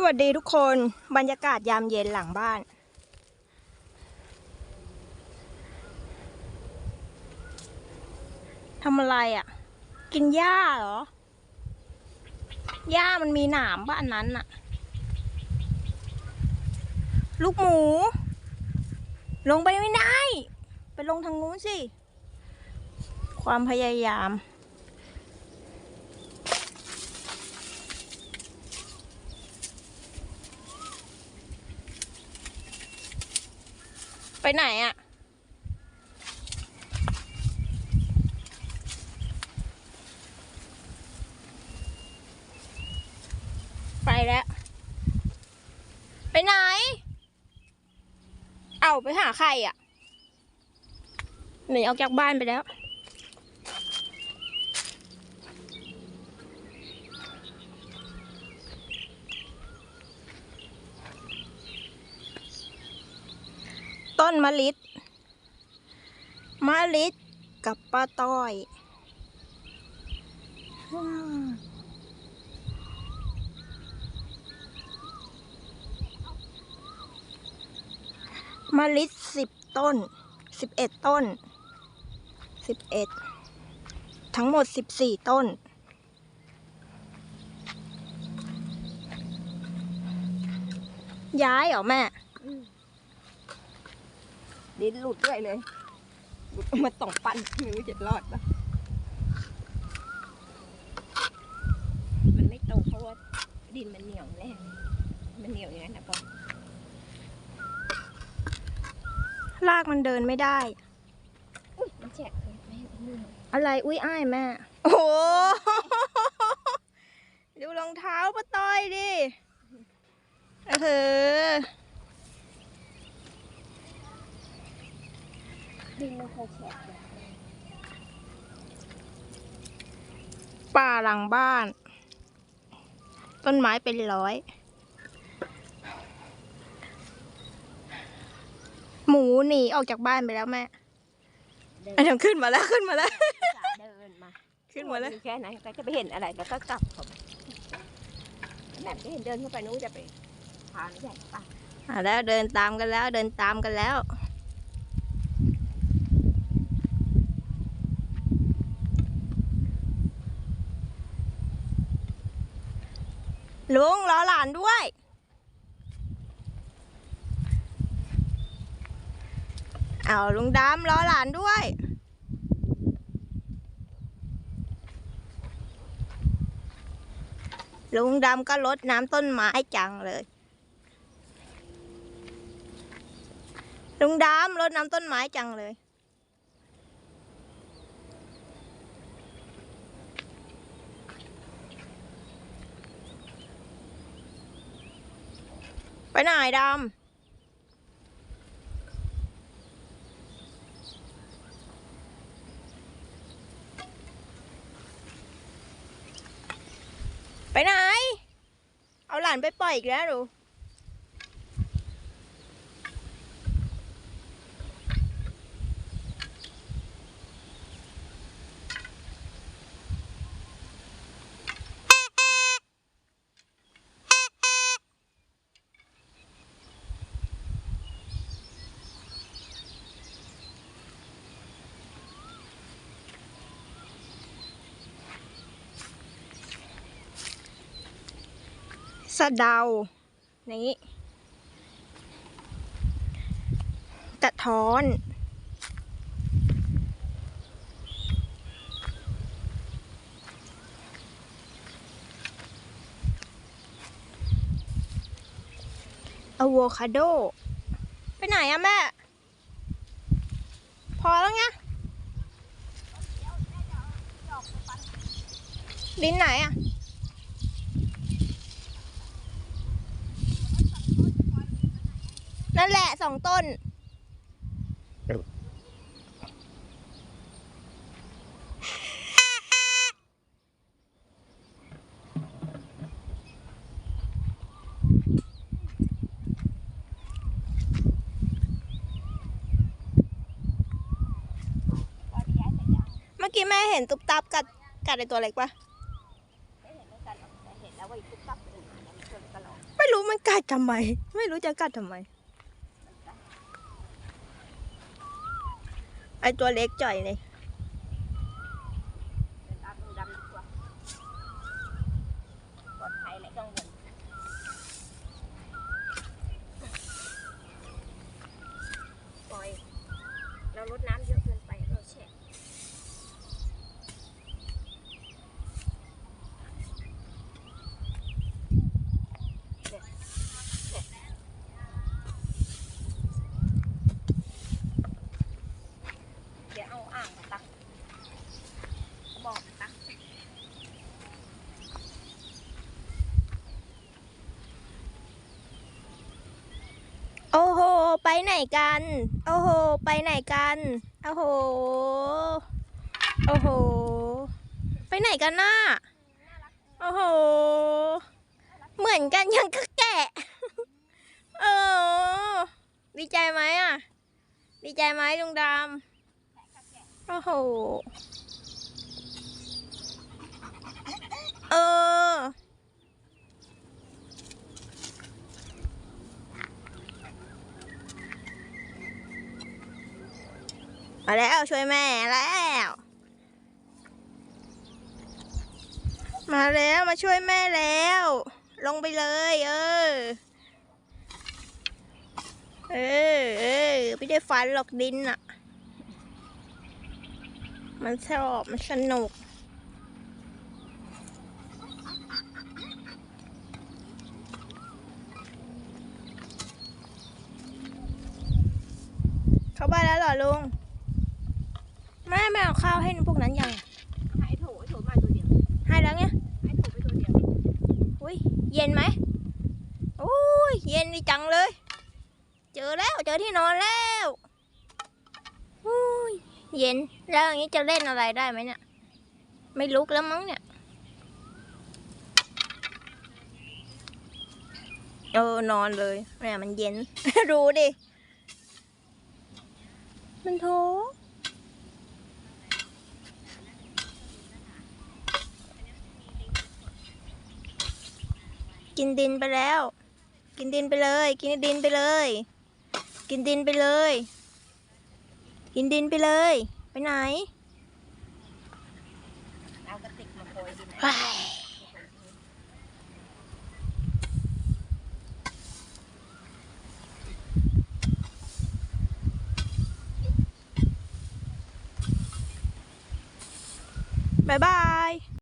สวัสดีทุกคนบรรยากาศยามเย็นหลังบ้าน ทำอะไรอะ่ะ กินหญ้าเหรอ หญ้ามันมีหนามป่ะอันนั้นน่ะ ลูกหมู ลงไปไม่ได้ ไปลงทางนู้นสิ ความพยายาม ไปไหนอะ่ะ ไปแล้ว ไปไหน เอาไปหาใครอะ่ะ หนีออกจากบ้านไปแล้ว ต้นมะลิมะลิกับป้าต้อย มะลิสิบต้น สิบเอ็ดต้น สิบเอ็ด ทั้งหมดสิบสี่ต้นย้ายเหรอแม่ ดินหลุดด้วยเลยหลุดออกมาสองปันไม่รู้จะรอดปะมันไม่โตเพราะว่าดินมันเหนียวแน่มันเหนียวอย่างนั้นนะปอลากมันเดินไม่ได้ อุ้ยมันแฉะเลยไม่เห็นมืออะไร อุ้ยอ้ายแม่ โอ้โห ดูรองเท้าป้าต้อยดิเออ ดินมันเคยแฉะเลย ป่าหลังบ้าน ต้นไม้เป็นร้อย หมูหนีออกจากบ้านไปแล้วแม่เดินอันนั้นขึ้นมาแล้วขึ้นมาแล้วสาเดินมาขึ้นมาแล้วแค่ไหนก็จะไปเห็นอะไรแล้วก็กลับผมแม่จะเห็นเดินเข้าไปนู้นจะไปพาไม่ใหญ่ป่ะ อะแล้วเดินตามกันแล้วเดินตามกันแล้ว ลุงรอหลานด้วย เอาลุงดำรอหลานด้วย ลุงดำก็ลดน้ำต้นไม้จังเลย ลุงดำรดน้ำต้นไม้จังเลย ไปไหนดำ ไปไหน เอาหลานไปปล่อยอีกแล้วหรอ สะเดา นี้กระท้อน อะโวคาโด ไปไหนอะแม่ พอแล้วไงลิ้นไหนอะ นั่นแหละ สองต้นพอที่ย้ายเสร็จยังเมื่อกี้แม่เห็นตุ๊บตับกัดกัดไอตัวเล็กปะไม่เห็นไม่กันหรอกแต่เห็นแล้วว่าอีกตุ๊กตับไปดูมาเนี่ยมันชนกระโหลกไม่รู้มันกัดทำไม ไม่รู้จะกัดทำไม ไอตัวเล็กจ่อยเลย เดินตามลุงดำดีกว่าปลอดภัยเลยข้างบนปล่อย เราลดน้ำเยอะเกินไปเราแฉะเนี่ยเนี่ยเดี๋ยวเอาอ่างมาตักกระบอกมาตัก โอ้โห ไปไหนกัน โอ้โห ไปไหนกัน โอ้โห โอ้โห ไปไหนกันน่ะโอ้โห เหมือนกันยังก็แกะ เออ ดีใจไหมอะ ดีใจไหมลุงดำโอ้โห เออ มาแล้วช่วยแม่แล้ว มาแล้วมาช่วยแม่แล้ว ลงไปเลย เออ เออเออไม่ได้ฟันหรอกดินอะมันชอบมันสนุกเข้าบ้านแล้วเหรอลุง ม่ไม่เอาข้าวให้พวกนั้นยังให้โถไอ้โถมาตัวเดียวให้แล้วไงให้โถไปตัวเดียวอุ้ยเย็นไหมโอ้ยเย็นดีจังเลย เจอแล้วเจอที่นอนแล้วอุ้ยเย็นแล้วอย่างนี้จะเล่นอะไรได้ไหมเนี่ยไม่ลุกแล้วมั้งเนี่ยเออนอนเลยแม่มันเย็น ดูดิ มันโถ กินดินไปแล้ว กินดินไปเลย กินดินไปเลย กินดินไปเลย กินดินไปเลย ไปไหนเอากระติกมาโปรยดินบายบาย